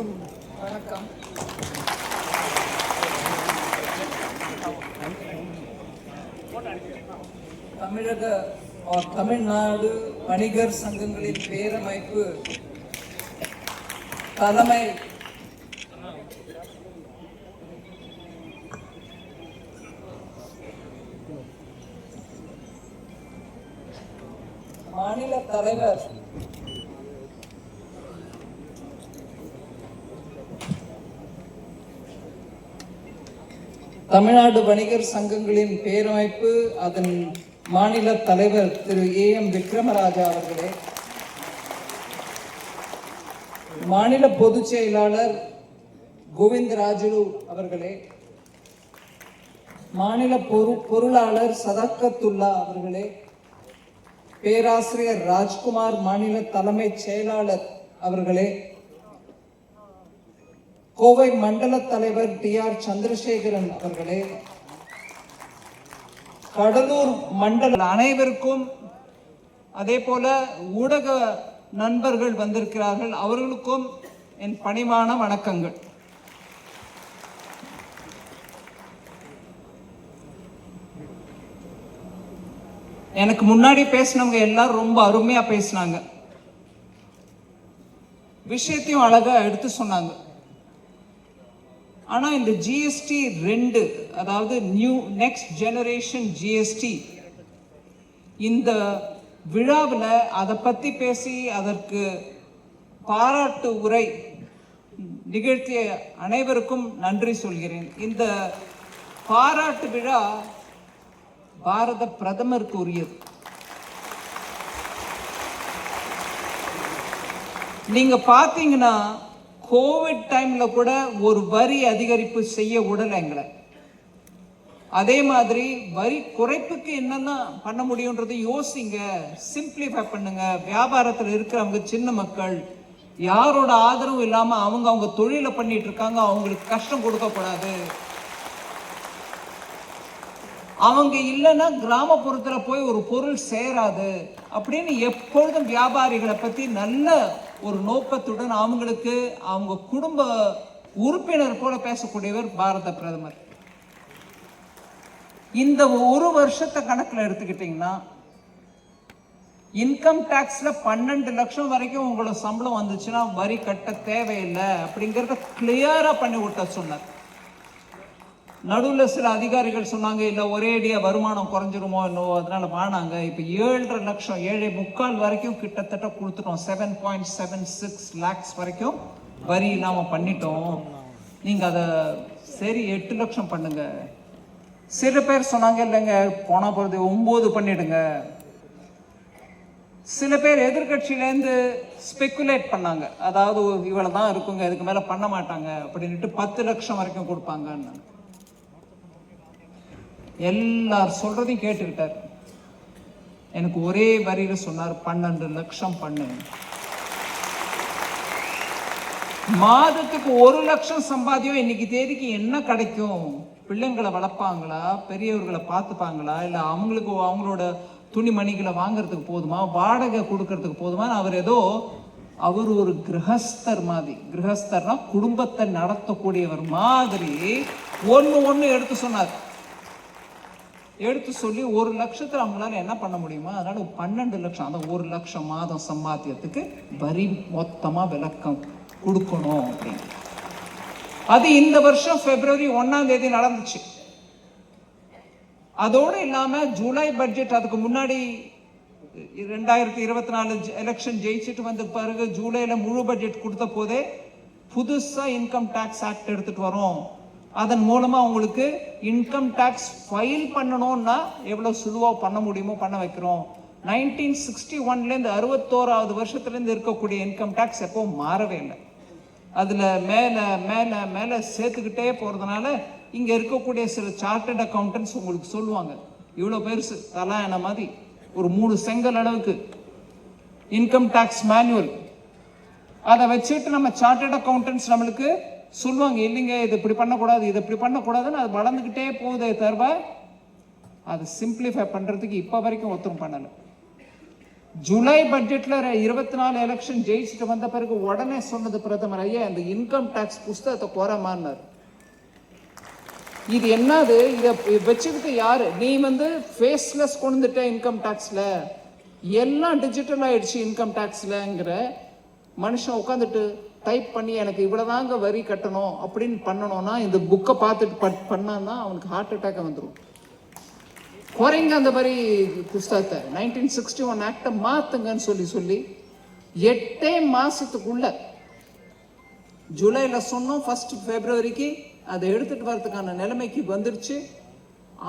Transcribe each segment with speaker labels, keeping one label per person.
Speaker 1: அனைவருக்கும் வணக்கம் தமிழக தமிழ்நாடு வணிகர் சங்கங்களின் பேரமைப்பு தலைமை மாநில தலைவர் தமிழ்நாடு வணிகர் சங்கங்களின் பேரமைப்பு அதன் மாநில தலைவர் திரு ஏ எம் விக்ரமராஜா அவர்களே. மாநில பொதுச் செயலாளர் கோவிந்தராஜுலு அவர்களே. மாநில பொரு பொருளாளர் சதக்கத்துல்லா அவர்களே. பேராசிரியர் ராஜ்குமார் மாநில தலைமைச் செயலாளர் அவர்களே. கோவை மண்டல தலைவர் டி ஆர் சந்திரசேகரன் அவர்களே கடலூர் மண்டல அனைவருக்கும் அதே போல ஊடக நண்பர்கள் வந்திருக்கிறார்கள். அவர்களுக்கும் என் பணிவான வணக்கங்கள். எனக்கு முன்னாடி பேசினவங்க எல்லாரும் ரொம்ப அருமையா பேசினாங்க. விஷயத்தையும் அழகா எடுத்து சொன்னாங்க. ஆனால் இந்த ஜிஎஸ்டி ரெண்டு அதாவது நியூ நெக்ஸ்ட் ஜெனரேஷன் ஜிஎஸ்டி இந்த விழாவில் அதை பற்றி பேசி அதற்கு பாராட்டு உரை நிகழ்த்திய அனைவருக்கும் நன்றி சொல்கிறேன். இந்த பாராட்டு விழா பாரத பிரதமருக்கு உரியது. நீங்கள் பார்த்தீங்கன்னா கோவிட் டைமில் கூட ஒரு வரி அதிகரிப்பு செய்ய விடலை எங்களை. அதே மாதிரி வரி குறைப்புக்கு என்னென்ன பண்ண முடியுன்றதை யோசிங்க. சிம்பிளிஃபை பண்ணுங்க. வியாபாரத்தில் இருக்கிறவங்க சின்ன மக்கள் யாரோட ஆதரவும் இல்லாமல் அவங்க அவங்க தொழிலை பண்ணிட்டு இருக்காங்க. அவங்களுக்கு கஷ்டம் கொடுக்கக்கூடாது அவங்க இல்லைன்னா கிராமப்புறத்தில் போய் ஒரு பொருள் சேராது. அப்படின்னு எப்பொழுதும் வியாபாரிகளை பற்றி நல்ல ஒரு நோக்கத்துடன் அவங்களுக்கு அவங்க குடும்ப உறுப்பினர் போல பேசக்கூடியவர் பாரத பிரதமர். இந்த ஒரு வருஷத்தை கணக்கில் எடுத்துக்கிட்டீங்கன்னா இன்கம் டேக்ஸில் பன்னெண்டு லட்சம் வரைக்கும் உங்களோட சம்பளம் வந்துச்சுன்னா வரி கட்ட தேவையில்லை அப்படிங்கிறத கிளியராக பண்ணி விட்ட சொன்னார். நடுவில் சில அதிகாரிகள் சொன்னாங்க இல்லை ஒரே அடியா வருமானம் குறைஞ்சிருமோ என்னவோ? அதனால வானாங்க இப்போ ஏழரை லட்சம் ஏழை முக்கால் வரைக்கும் கிட்டத்தட்ட கொடுத்துட்டோம். Seven point seven six lakhs வரைக்கும் வரி இல்லாமல் பண்ணிட்டோம். நீங்கள் அதை சரி எட்டு லட்சம் பண்ணுங்க. சில பேர் சொன்னாங்க இல்லைங்க போன போகிறது ஒம்பது பண்ணிடுங்க. சில பேர் எதிர்கட்சியிலேருந்து ஸ்பெக்குலேட் பண்ணாங்க. அதாவது இவ்வளோ தான் இருக்குங்க இதுக்கு மேலே பண்ண மாட்டாங்க அப்படின்ட்டு பத்து லட்சம் வரைக்கும் கொடுப்பாங்கன்னு. எல்லார் சொல்றதையும் கேட்டுக்கிட்டார். எனக்கு ஒரே வரியில சொன்னார் பன்னெண்டு லட்சம் பண்ணு. மாதத்துக்கு ஒரு லட்சம் சம்பாத்தியம் இன்னைக்கு தேதிக்கு என்ன கிடைக்கும்? பிள்ளைங்களை வளர்ப்பாங்களா? பெரியவர்களை பார்த்துப்பாங்களா? இல்லை அவங்களுக்கு அவங்களோட துணிமணிகளை வாங்குறதுக்கு போதுமா? வாடகை கொடுக்கறதுக்கு போதுமா? அவர் ஏதோ அவர் ஒரு கிரகஸ்தர் மாதிரி. கிரகஸ்தர்னா குடும்பத்தை நடத்தக்கூடியவர் மாதிரி ஒன்று ஒன்று எடுத்து சொன்னார். எடுத்து சொல்லி ஒரு லட்சத்தில் அவங்களால என்ன பண்ண முடியுமா அதனால பன்னெண்டு லட்சம் அந்த ஒரு லட்சம் மாதம் சம்பாத்தியத்துக்கு வரி மொத்தமாக விளக்கம் கொடுக்கணும் அப்படின்னு. அது இந்த வருஷம் பிப்ரவரி ஒன்னாம் தேதி நடந்துச்சு. அதோடு இல்லாம ஜூலை பட்ஜெட் அதுக்கு முன்னாடி ரெண்டாயிரத்தி இருபத்தி நாலு எலெக்ஷன் ஜெயிச்சுட்டு வந்த பிறகு ஜூலைல முழு பட்ஜெட் கொடுத்த போதே புதுசா இன்கம் டேக்ஸ் ஆக்ட் எடுத்துட்டு வரோம். அதன் மூலமாக உங்களுக்கு இன்கம் டேக்ஸ் ஃபைல் பண்ணணும்னா எவ்வளோ சுலுவாக பண்ண முடியுமோ பண்ண வைக்கிறோம். நைன்டீன் சிக்ஸ்டி ஒன்லேருந்து அறுபத்தோராவது வருஷத்துலேருந்து இருக்கக்கூடிய இன்கம் டேக்ஸ் எப்போவும் மாறவே இல்லை. அதில் மேலே மேலே மேலே சேர்த்துக்கிட்டே போகிறதுனால இங்கே இருக்கக்கூடிய சில சார்ட்டர்ட் அக்கௌண்டன்ஸ் உங்களுக்கு சொல்லுவாங்க இவ்வளோ பெருசு தலாயன மாதிரி ஒரு மூணு செங்கல் அளவுக்கு இன்கம் டேக்ஸ் மேனுவல் அதை வச்சுட்டு நம்ம சார்ட்டட் அக்கௌண்டன்ஸ் நம்மளுக்கு சொல்லுவாங்க இல்லைங்க இது இப்படி பண்ணக்கூடாது இது இப்படி பண்ணக்கூடாதுன்னு அது வளர்ந்துக்கிட்டே போகுதே தவிர அது சிம்பிளிஃபை பண்ணுறதுக்கு இப்போ வரைக்கும் ஒருத்தரும் பண்ணலை. ஜூலை பட்ஜெட்டில் இருபத்தி நாலு எலெக்ஷன் ஜெயிச்சுட்டு வந்த பிறகு உடனே சொன்னது பிரதமர் ஐயா இந்த இன்கம் டேக்ஸ் புஸ்தகத்தை குறைமான்னார் இது என்னது? இதை வச்சுக்கிட்டு யாரு? நீ வந்து ஃபேஸ்லெஸ் கொண்டுட்ட இன்கம் டேக்ஸில் எல்லாம் டிஜிட்டல் ஆயிடுச்சு இன்கம் டேக்ஸில்ங்கிற மனுஷன் உட்காந்துட்டு டைப் பண்ணி எனக்கு இவ்வளோதாங்க வரி கட்டணும் அப்படின்னு பண்ணணும்னா இந்த புக்கை பார்த்துட்டு பட் பண்ணான்னா அவனுக்கு ஹார்ட் அட்டாக் வந்துடும் குறைங்க அந்த மாதிரி புஸ்தகத்தை நைன்டீன் சிக்ஸ்டி ஒன் ஆக்டை மாற்றுங்கன்னு சொல்லி சொல்லி எட்டே மாதத்துக்குள்ள ஜூலையில் சொன்னோம் ஃபர்ஸ்ட் ஃபெப்ரவரிக்கு அதை எடுத்துட்டு வரதுக்கான நிலைமைக்கு வந்துடுச்சு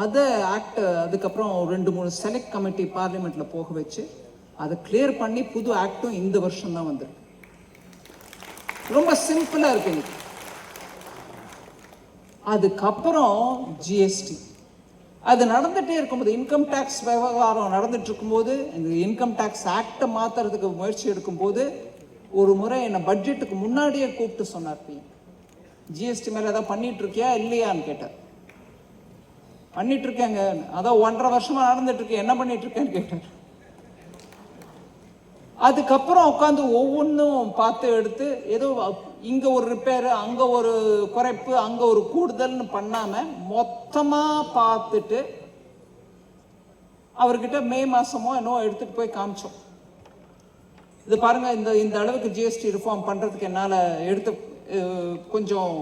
Speaker 1: அதை ஆக்ட் அதுக்கப்புறம் ரெண்டு மூணு செலக்ட் கமிட்டி பார்லிமெண்ட்டில் போக வச்சு அதை கிளியர் பண்ணி புது ஆக்டும் இந்த வருஷம் தான் வந்திருக்கு. ரொம்ப சிம்பிளாக இருக்கு இன்னைக்கு. அதுக்கப்புறம் ஜிஎஸ்டி அது நடந்துகிட்டே இருக்கும்போது இன்கம் டேக்ஸ் விவகாரம் நடந்துட்டு இருக்கும்போது இந்த இன்கம் டேக்ஸ் ஆக்டை மாற்றுறதுக்கு முயற்சி எடுக்கும்போது ஒரு முறை என்னை பட்ஜெட்டுக்கு முன்னாடியே கூப்பிட்டு சொன்னார் பி ஜிஎஸ்டி மேலே ஏதாவது பண்ணிட்டு இருக்கியா இல்லையான்னு கேட்டார். பண்ணிட்டு இருக்கேங்க. அதான் ஒன்றரை வருஷமா நடந்துட்டு இருக்கேன் என்ன பண்ணிட்டு இருக்கேன்னு கேட்டார். அதுக்கப்புறம் உட்காந்து ஒவ்வொன்றும் பார்த்து எடுத்து ஏதோ இங்கே ஒரு ரிப்பேர் அங்கே ஒரு குறைப்பு அங்கே ஒரு கூடுதல்னு பண்ணாமல் மொத்தமாக பார்த்துட்டு அவர்கிட்ட மே மாதமோ என்னோ எடுத்துகிட்டு போய் காமிச்சோம். இது பாருங்கள் இந்த இந்த அளவுக்கு ஜிஎஸ்டி ரிஃபார்ம் பண்ணுறதுக்கு என்னால் எடுத்து கொஞ்சம்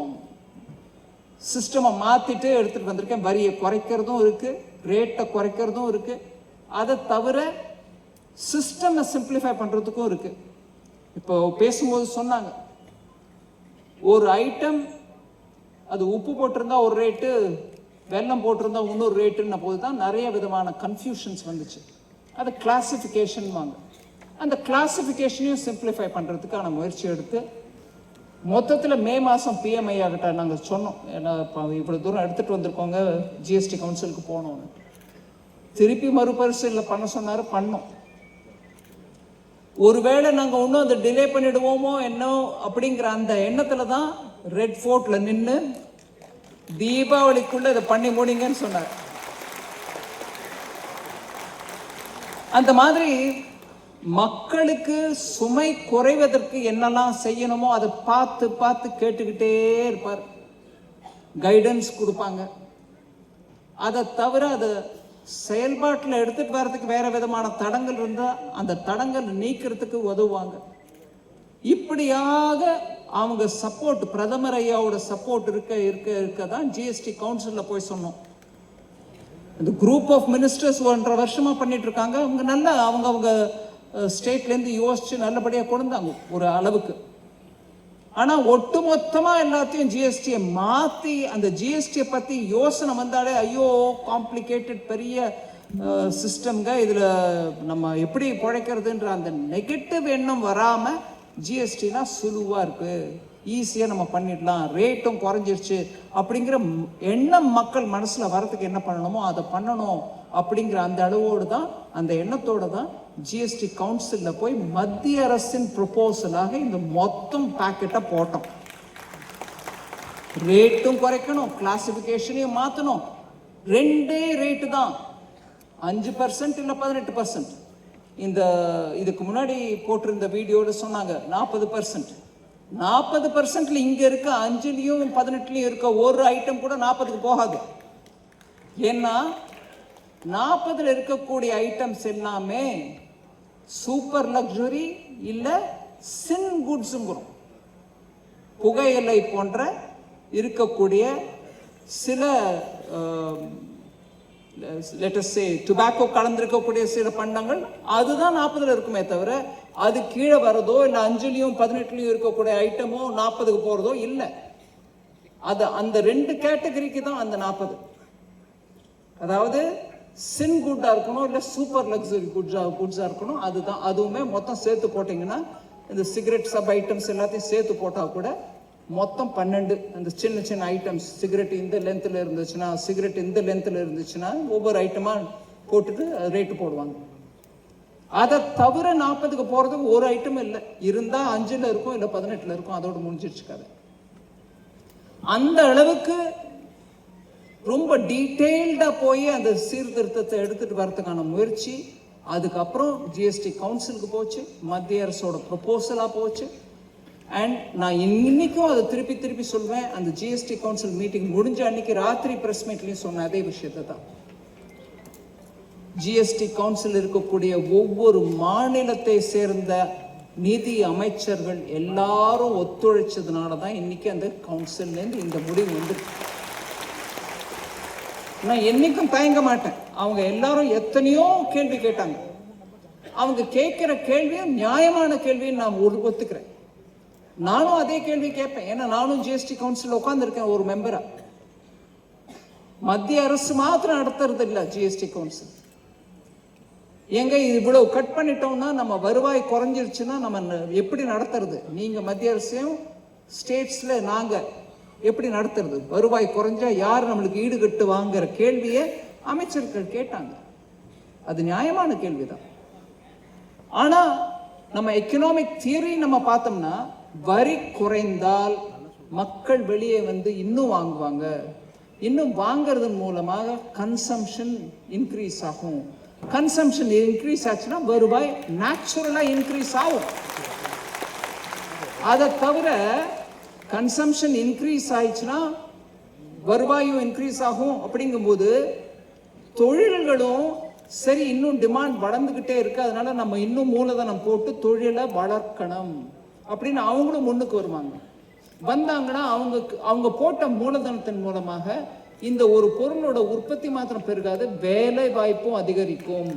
Speaker 1: சிஸ்டமை மாற்றிட்டு எடுத்துகிட்டு வந்திருக்கேன். வரியை குறைக்கிறதும் இருக்குது ரேட்டை குறைக்கிறதும் இருக்குது அதை தவிர சிஸ்டமை சிம்பிளிஃபை பண்ணுறதுக்கும் இருக்கு. இப்போ பேசும்போது சொன்னாங்க. ஒரு ஐட்டம் அது உப்பு போட்டிருந்தா ஒரு ரேட்டு வெல்லம் போட்டிருந்தா இன்னொரு ரேட்டுன்ன போது தான் நிறைய விதமான கன்ஃபியூஷன்ஸ் வந்துச்சு. அது கிளாசிஃபிகேஷன் வாங்க. அந்த கிளாசிஃபிகேஷனையும் சிம்பிளிஃபை பண்ணுறதுக்கான முயற்சி எடுத்து மொத்தத்தில் மே மாதம் பிஎம்ஐ ஆகிட்ட நாங்கள் சொன்னோம். ஏன்னா இப்போ இவ்வளோ தூரம் எடுத்துகிட்டு வந்திருக்கோங்க ஜிஎஸ்டி கவுன்சிலுக்கு போனோம்னு திருப்பி மறுபரிசீலனை பண்ண சொன்னார் பண்ணோம். ஒருவேளை நாங்கள் இன்னும் அதை டிலே பண்ணிடுவோமோ என்ன அப்படிங்கிற அந்த எண்ணத்தில் தான் ரெட் ஃபோர்ட்டில் நின்று தீபாவளிக்குள்ளே இதை பண்ணி முடிங்கன்னு சொன்னார். அந்த மாதிரி மக்களுக்கு சுமை குறைவதற்கு என்னெல்லாம் செய்யணுமோ அதை பார்த்து பார்த்து கேட்டுக்கிட்டே இருப்பார். கைடன்ஸ் கொடுப்பாங்க. அதை தவிர அதை செயல்பாட்டில் எடுத்துட்டு வர்றதுக்கு வேறு விதமான தடங்கள் இருந்தால் அந்த தடங்கள் நீக்கிறதுக்கு உதவுவாங்க. இப்படியாக அவங்க சப்போர்ட் பிரதமர் ஐயாவோட சப்போர்ட் இருக்க இருக்க இருக்க தான் ஜிஎஸ்டி கவுன்சிலில் போய் சொன்னோம். இந்த குரூப் ஆஃப் மினிஸ்டர்ஸ் ஒன்றரை வருஷமாக பண்ணிட்டு இருக்காங்க. அவங்க நல்லா அவங்க அவங்க ஸ்டேட்லேருந்து இருந்து நல்லபடியாக நல்லபடியா கொண்டாங்க ஒரு அளவுக்கு. ஆனா ஒட்டுமொத்தமாக எல்லாத்தையும் ஜிஎஸ்டியை மாத்தி அந்த ஜிஎஸ்டியை பத்தி யோசனை வந்தாலே ஐயோ காம்ப்ளிகேட்டட் பெரிய சிஸ்டம்ங்க இதுல நம்ம எப்படி பிழைக்கிறதுன்ற அந்த நெகட்டிவ் எண்ணம் வராம ஜிஎஸ்டினா சுலுவா இருக்கு. ஈஸியாக நம்ம பண்ணிடலாம். ரேட்டும் குறைஞ்சிருச்சு. அப்படிங்கிற எண்ணம் மக்கள் மனசில் வரதுக்கு என்ன பண்ணணுமோ அதை பண்ணணும் அப்படிங்கிற அந்த அளவோடு தான் அந்த எண்ணத்தோடு தான் ஜிஎஸ்டி கவுன்சிலில் போய் மத்திய அரசின் ப்ரொபோசலாக இந்த மொத்தம் பேக்கெட்டை போட்டோம். ரேட்டும் குறைக்கணும். கிளாசிஃபிகேஷனையும் மாற்றணும் ரெண்டே ரேட்டு தான். அஞ்சு பர்சன்ட் இல்லை பதினெட்டு பர்சன்ட் இந்த இதுக்கு முன்னாடி போட்டிருந்த வீடியோவில் சொன்னாங்க நாற்பது பர்சன்ட் நாற்பது பர்சன்ட்ல இங்க இருக்க அஞ்சுலேயும் பதினெட்டுலையும் இருக்க ஒரு ஐட்டம் கூட நாற்பதுக்கு போகாது. ஏன்னா நாற்பதுல இருக்கக்கூடிய ஐட்டம்ஸ் எல்லாமே சூப்பர் லக்ஸுரி இல்லை சின் குட்ஸுங்கிறோம் புகையிலை போன்ற இருக்கக்கூடிய சில லெட்டஸ்டே டுபாக்கோ கலந்திருக்கக்கூடிய சில பண்டங்கள் அதுதான் நாற்பதுல இருக்குமே தவிர அது கீழே வரதோ இல்லை அஞ்சுலையும் பதினெட்டுலையும் இருக்கக்கூடிய ஐட்டமோ நாற்பதுக்கு போகிறதோ இல்லை. அது அந்த ரெண்டு கேட்டகரிக்கு தான் அந்த நாற்பது. அதாவது சின் குட்டாக இருக்கணும் இல்லை சூப்பர் லக்ஸரி குட்ஸா குட்ஸாக இருக்கணும் அதுதான். அதுவுமே மொத்தம் சேர்த்து போட்டிங்கன்னா இந்த சிகரெட் சப் ஐட்டம்ஸ் எல்லாத்தையும் சேர்த்து போட்டால் கூட மொத்தம் பன்னெண்டு. அந்த சின்ன சின்ன ஐட்டம்ஸ் சிகரெட் இந்த லென்த்தில் இருந்துச்சுன்னா சிகரெட் இந்த லென்த்தில் இருந்துச்சுன்னா ஒவ்வொரு ஐட்டமாக போட்டுட்டு ரேட்டு போடுவாங்க. அதை தவிர நாற்பதுக்கு போகிறதுக்கு ஒரு ஐட்டம் இல்லை. இருந்தால் அஞ்சில் இருக்கும் இல்லை பதினெட்டில் இருக்கும் அதோடு முடிஞ்சிருச்சு கதை அந்த அளவுக்கு ரொம்ப டீட்டெயில்டாக போய் அந்த சீர்திருத்தத்தை எடுத்துகிட்டு வரதுக்கான முயற்சி. அதுக்கப்புறம் ஜிஎஸ்டி கவுன்சிலுக்கு போச்சு மத்திய அரசோட ப்ரொபோசலாக போச்சு. அண்ட் நான் இன்னைக்கும் அதை திருப்பி திருப்பி சொல்வேன். அந்த ஜிஎஸ்டி கவுன்சில் மீட்டிங் முடிஞ்ச அன்னைக்கு ராத்திரி ப்ரெஸ் மீட்லேயும் சொன்ன அதே விஷயத்தை தான். ஜிஎஸ்டி கவுன்சில் இருக்கக்கூடிய ஒவ்வொரு மாநிலத்தை சேர்ந்த நிதி அமைச்சர்கள் எல்லாரும் ஒத்துழைச்சதுனால தான் இன்னைக்கு அந்த கவுன்சில்லேருந்து இந்த முடிவு வந்து நான் என்னைக்கும் தயங்க மாட்டேன். அவங்க எல்லாரும் எத்தனையோ கேள்வி கேட்டாங்க. அவங்க கேட்கிற கேள்வியும் நியாயமான கேள்வியும் நான் ஒத்துக்கிறேன். நானும் அதே கேள்வி கேட்பேன். ஏன்னா நானும் ஜிஎஸ்டி கவுன்சில் உட்காந்துருக்கேன் ஒரு மெம்பரா மத்திய அரசு மாத்திரம் நடத்துறது இல்லை ஜிஎஸ்டி கவுன்சில் எங்க இவ்வளவு கட் பண்ணிட்டோம்னா நம்ம வருவாய் குறைஞ்சிருச்சுன்னா நம்ம எப்படி நடத்துறது? நீங்க மத்திய அரசையும் ஸ்டேட்ஸ்ல நாங்க எப்படி நடத்துறது? வருவாய் குறைஞ்சா யார் நம்மளுக்கு ஈடுகட்டு வாங்குற கேள்வியை அமைச்சர்கள் கேட்டாங்க. அது நியாயமான கேள்விதான். ஆனா நம்ம எக்கனாமிக் தியரி நம்ம பார்த்தோம்னா வரி குறைந்தால் மக்கள் வெளியே வந்து இன்னும் வாங்குவாங்க. இன்னும் வாங்குறதன் மூலமாக கன்சம்ஷன் இன்க்ரீஸ் ஆகும். கன்சம்ஷன் இன்க்ரீஸ் ஆச்சுன்னா வருவாய் நேச்சுரலாக இன்க்ரீஸ் ஆகும். அதை தவிர கன்சம்ஷன் இன்க்ரீஸ் ஆயிடுச்சுன்னா வருவாயும் இன்க்ரீஸ் ஆகும். அப்படிங்கும்போது தொழில்களும் சரி இன்னும் டிமாண்ட் வளர்ந்துக்கிட்டே இருக்கு. அதனால நம்ம இன்னும் மூலதனம் போட்டு தொழிலை வளர்க்கணும் அப்படின்னு அவங்களும் முன்னுக்கு வருவாங்க. வந்தாங்கன்னா அவங்க அவங்க போட்ட மூலதனத்தின் மூலமாக இந்த ஒரு பொருளோட உற்பத்தி மாத்திரம் பெருகாது வேலை வாய்ப்பும் அதிகரிக்கும்.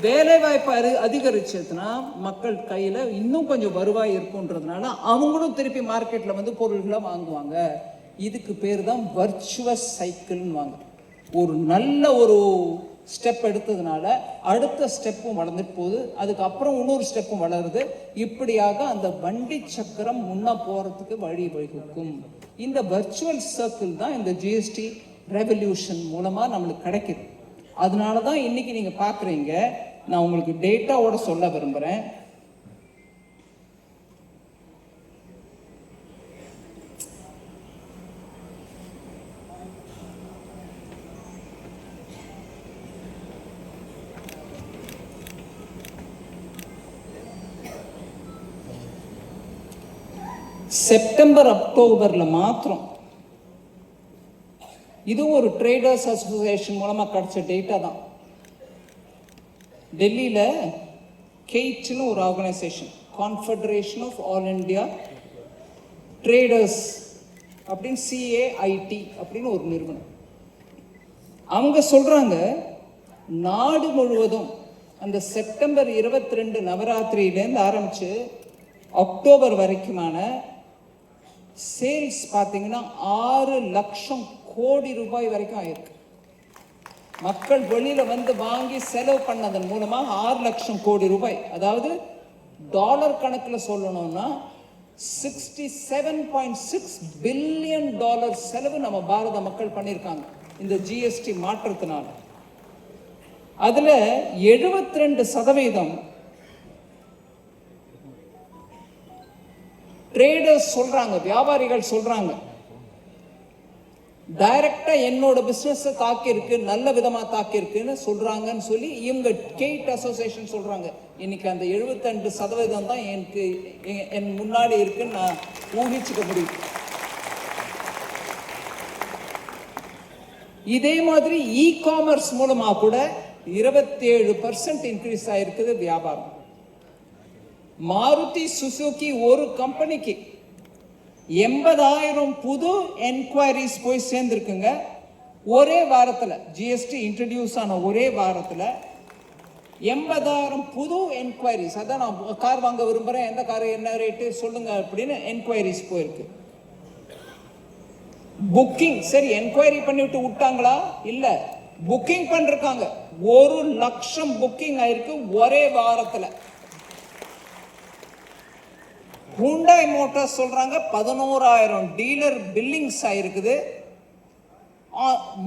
Speaker 1: வேலை வாய்ப்பு அதிகரிச்சதுன்னா மக்கள் கையில இன்னும் கொஞ்சம் வருவாய் இருக்குன்றதுனால அவங்களும் திருப்பி மார்க்கெட்ல வந்து பொருள்களை வாங்குவாங்க. இதுக்கு பேர் தான் வர்ச்சுவஸ் சைக்கிள்னு வாங்க. ஒரு நல்ல ஒரு ஸ்டெப் எடுத்ததுனால அடுத்த ஸ்டெப்பும் வளர்ந்துட்டு போகுது. அதுக்கப்புறம் இன்னொரு ஸ்டெப்பும் வளருது. இப்படியாக அந்த வண்டி சக்கரம் முன்ன போறதுக்கு வழி வகுக்கும். இந்த வர்ச்சுவல் சர்க்கிள் தான் இந்த ஜிஎஸ்டி ரெவல்யூஷன் மூலமாக நம்மளுக்கு கிடைக்குது. அதனால தான் இன்னைக்கு நீங்கள் பார்க்குறீங்க நான் உங்களுக்கு டேட்டாவோட சொல்ல விரும்புகிறேன் செப்டம்பர் அக்டோபரில் மாத்திரம். இது ஒரு ட்ரேடர்ஸ் அசோசியேஷன் மூலமாக கிடைச்ச டேட்டா தான். டெல்லியில் கெய்ட்னு ஒரு organisation confederation of all India traders அப்படின்னு சிஏஐடி அப்படின்னு ஒரு நிறுவனம். அவங்க சொல்கிறாங்க நாடு முழுவதும் அந்த செப்டம்பர் இருபத்தி ரெண்டு நவராத்திரியிலேருந்து ஆரம்பித்து அக்டோபர் வரைக்குமான சேல்ஸ் பார்த்தீங்கன்னா ஆறு லட்சம் கோடி ரூபாய் வரைக்கும் ஆயிருக்கு. மக்கள் வெளியில வந்து வாங்கி செலவு பண்ணதன் மூலமாக ஆறு லட்சம் கோடி ரூபாய். அதாவது டாலர் கணக்கில் சொல்லணும்னா sixty seven point six billion dollar செலவு நம்ம பாரத மக்கள் பண்ணியிருக்காங்க. இந்த ஜிஎஸ்டி மாற்றத்தினால. அதில் எழுபத்தி ரெண்டு சதவீதம் ட்ரேடர்ஸ் சொல்றாங்க வியாபாரிகள் சொல்றாங்க. டைரக்டா என்னோட பிசினஸ் தாக்கியிருக்கு நல்ல விதமா தாக்கியிருக்குன்னு சொல்கிறாங்கன்னு சொல்றாங்கன்னு சொல்லி இவங்க கேட் அசோசியேஷன் சொல்றாங்க. இன்னைக்கு அந்த 72% சதவீதம் தான் எனக்கு எ- என் முன்னாடி இருக்குன்னு நான் ஊகிச்சுக்க முடியும். இதே மாதிரி இ காமர்ஸ் மூலமா கூட 27% பர்சன்ட் இன்க்ரீஸ் ஆயிருக்குது வியாபாரம். மாருதி சுசுகி ஒரு கம்பெனிக்கு எண்பதாயிரம் புது என்கொயரிஸ் போய் சேர்ந்துருக்குங்க. ஒரே வாரத்தில் ஜிஎஸ்டி இன்ட்ரடியூஸ் ஆன ஒரே வாரத்தில் எண்பதாயிரம் புது என்கொயரிஸ் அதான் நான் கார் வாங்க விரும்புகிறேன் எந்த கார் என்ன ரேட்டு சொல்லுங்க அப்படின்னு என்கொயரிஸ் போயிருக்கு. புக்கிங் சரி என்கொயரி பண்ணிவிட்டு விட்டாங்களா? இல்லை. புக்கிங் பண்ணிருக்காங்க. ஒரு லட்சம் புக்கிங் ஆயிருக்கு ஒரே வாரத்தில். ஹூண்டாய் மோட்டார்ஸ் சொல்கிறாங்க பதினோராயிரம் டீலர் பில்லிங்ஸ் ஆகிருக்குது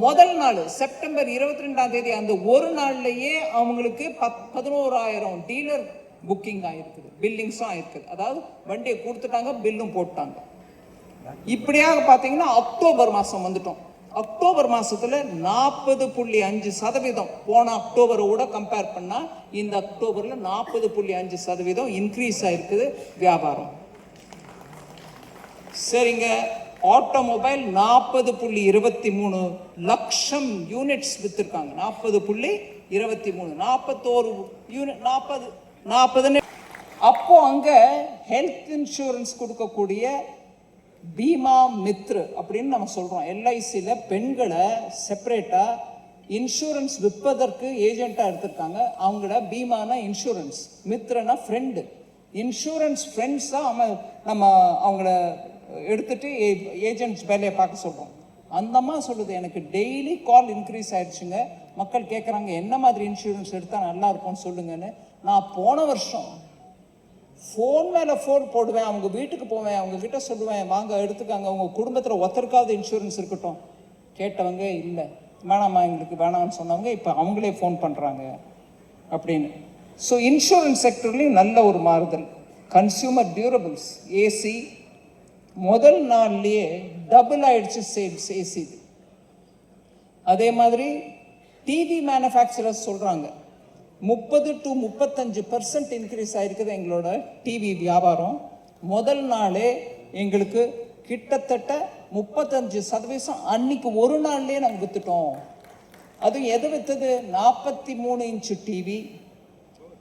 Speaker 1: முதல் நாள் செப்டம்பர் இருபத்தி ரெண்டாம் தேதி அந்த ஒரு நாள்லையே அவங்களுக்கு பத் பதினோராயிரம் டீலர் புக்கிங் ஆகிருக்குது பில்லிங்ஸும் ஆகிருக்குது அதாவது வண்டியை கொடுத்துட்டாங்க பில்லும் போட்டாங்க. இப்படியாக பார்த்தீங்கன்னா அக்டோபர் மாதம் வந்துட்டோம். அக்டோபர் மாதத்தில் நாற்பது புள்ளி அஞ்சு சதவீதம் போன அக்டோபரோட கம்பேர் பண்ணால் இந்த அக்டோபரில் நாற்பது புள்ளி அஞ்சு சதவீதம் இன்க்ரீஸ் ஆகிருக்குது வியாபாரம். சரிங்க. ஆட்டோமொபைல் நாற்பது புள்ளி இருபத்தி மூணு லட்சம் யூனிட்ஸ் விற்றுருக்காங்க நாற்பது புள்ளி இருபத்தி மூணு நாற்பத்தோரு யூனிட் நாற்பது நாற்பதுன்னு. அப்போ அங்கே ஹெல்த் இன்சூரன்ஸ் கொடுக்கக்கூடிய பீமா மித்ரு அப்படின்னு நம்ம சொல்கிறோம் எல்ஐசியில் பெண்களை செப்பரேட்டாக இன்சூரன்ஸ் விற்பதற்கு ஏஜெண்ட்டாக எடுத்திருக்காங்க. அவங்கள பீமானா இன்சூரன்ஸ் மித்ரனா ஃப்ரெண்டு இன்சூரன்ஸ் ஃப்ரெண்ட்ஸ் தான் நம்ம நம்ம அவங்கள எடுத்துட்டு ஏஜென்ட்ஸ் வேலையை பார்க்க சொல்கிறோம் அந்த அம்மா சொல்லுது எனக்கு டெய்லி கால் இன்க்ரீஸ் ஆயிடுச்சுங்க. மக்கள் கேட்குறாங்க என்ன மாதிரி இன்சூரன்ஸ் எடுத்தால் நல்லா இருக்கும்னு சொல்லுங்கன்னு. நான் போன வருஷம் ஃபோன் மேலே ஃபோன் போடுவேன் அவங்க வீட்டுக்கு போவேன் அவங்க கிட்ட சொல்லுவேன் வாங்க எடுத்துக்காங்க. உங்க குடும்பத்தில் ஒருத்தருக்காவது இன்சூரன்ஸ் இருக்கட்டும். கேட்டவங்க இல்லை வேணாம்மா எங்களுக்கு வேணாம்னு சொன்னவங்க இப்போ அவங்களே ஃபோன் பண்ணுறாங்க அப்படின்னு. ஸோ இன்சூரன்ஸ் செக்டர்லேயும் நல்ல ஒரு மாறுதல். கன்சியூமர் டியூரபிள்ஸ் ஏசி முதல் நாள்லேயே டபுள் ஆயிடுச்சு சேல்ஸ் ஏசி அதே மாதிரி டிவி மேனுஃபேக்சரர்ஸ் சொல்கிறாங்க முப்பது டு முப்பத்தஞ்சு பர்சன்ட் இன்க்ரீஸ் ஆகிருக்குது எங்களோட டிவி வியாபாரம். முதல் நாளே எங்களுக்கு கிட்டத்தட்ட முப்பத்தஞ்சு சதவீதம் அன்னைக்கு ஒரு நாள்லேயே நாங்கள் வித்துட்டோம். அதுவும் எது வித்தது? நாற்பத்தி மூணு இன்ச்சு டிவி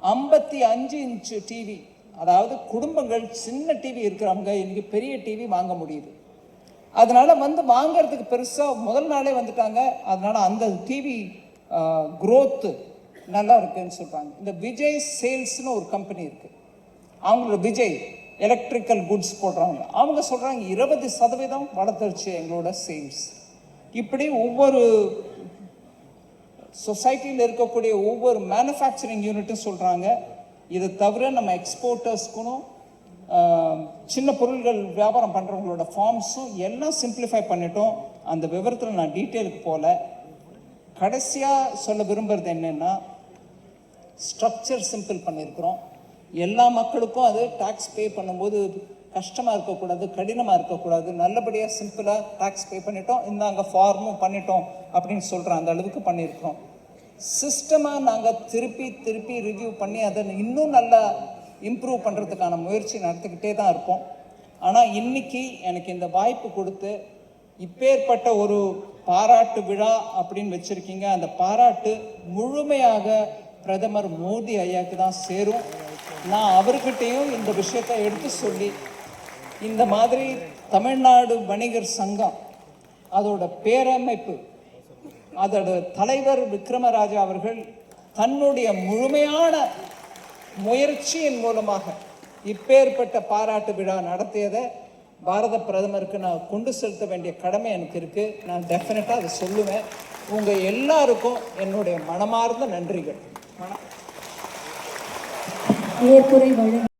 Speaker 1: ஐம்பத்தி அஞ்சு இன்ச்சு டிவி அதாவது குடும்பங்கள் சின்ன டிவி இருக்கிறவங்க இன்றைக்கி பெரிய டிவி வாங்க முடியுது. அதனால் வந்து வாங்குறதுக்கு பெருசாக முதல் நாளே வந்துட்டாங்க. அதனால் அந்த டிவி க்ரோத்து நல்லா இருக்குன்னு சொல்கிறாங்க இந்த விஜய் சேல்ஸ்னு ஒரு கம்பெனி இருக்குது அவங்களோட விஜய் எலக்ட்ரிக்கல் குட்ஸ் போடுறாங்க அவங்க சொல்கிறாங்க இருபது சதவீதம் வளர்த்துருச்சு எங்களோட சேல்ஸ் இப்படி ஒவ்வொரு சொசைட்டியில் இருக்கக்கூடிய ஒவ்வொரு மேனுஃபேக்சரிங் யூனிட்டும் சொல்கிறாங்க இதை தவிர நம்ம எக்ஸ்போர்ட்டர்ஸ்க்கும் சின்ன பொருள்கள் வியாபாரம் பண்ணுறவங்களோட ஃபார்ம்ஸும் எல்லாம் சிம்பிளிஃபை பண்ணிட்டோம். அந்த விவரத்தில் நான் டீட்டெயிலுக்கு போகல கடைசியாக சொல்ல விரும்புறது என்னென்னா ஸ்ட்ரக்சர் சிம்பிள் பண்ணியிருக்கிறோம் எல்லா மக்களுக்கும் அது டேக்ஸ் பே பண்ணும்போது கஷ்டமாக இருக்கக்கூடாது கடினமாக இருக்கக்கூடாது. நல்லபடியாக சிம்பிளாக டேக்ஸ் பே பண்ணிட்டோம். இந்தாங்க ஃபார்மும் பண்ணிட்டோம் அப்படின்னு சொல்கிற அந்த அளவுக்கு பண்ணியிருக்கிறோம் சிஸ்டமாக நாங்கள் திருப்பி திருப்பி ரிவ்யூ பண்ணி அதை இன்னும் நல்லா இம்ப்ரூவ் பண்ணுறதுக்கான முயற்சி நடத்திக்கிட்டே தான் இருப்போம். ஆனால் இன்னைக்கு எனக்கு இந்த வாய்ப்பு கொடுத்து இப்பேற்பட்ட ஒரு பாராட்டு விழா அப்படின்னு வச்சுருக்கீங்க. அந்த பாராட்டு முழுமையாக பிரதமர் மோடி ஐயாக்கு தான் சேரும். நான் அவர்கிட்டையும் இந்த விஷயத்தை எடுத்து சொல்லி இந்த மாதிரி தமிழ்நாடு வணிகர் சங்கம் அதோட பேரமைப்பு அதோட தலைவர் விக்ரமராஜா அவர்கள் தன்னுடைய முழுமையான முயற்சியின் மூலமாக இப்பேற்பட்ட பாராட்டு விழா நடத்தியதை பாரத பிரதமருக்கு நான் கொண்டு செலுத்த வேண்டிய கடமை எனக்கு இருக்குது நான் டெஃபினட்டாக அதை சொல்லுவேன். உங்கள் எல்லாருக்கும் என்னுடைய மனமார்ந்த நன்றிகள். வணக்கம்
Speaker 2: ஏற்புரை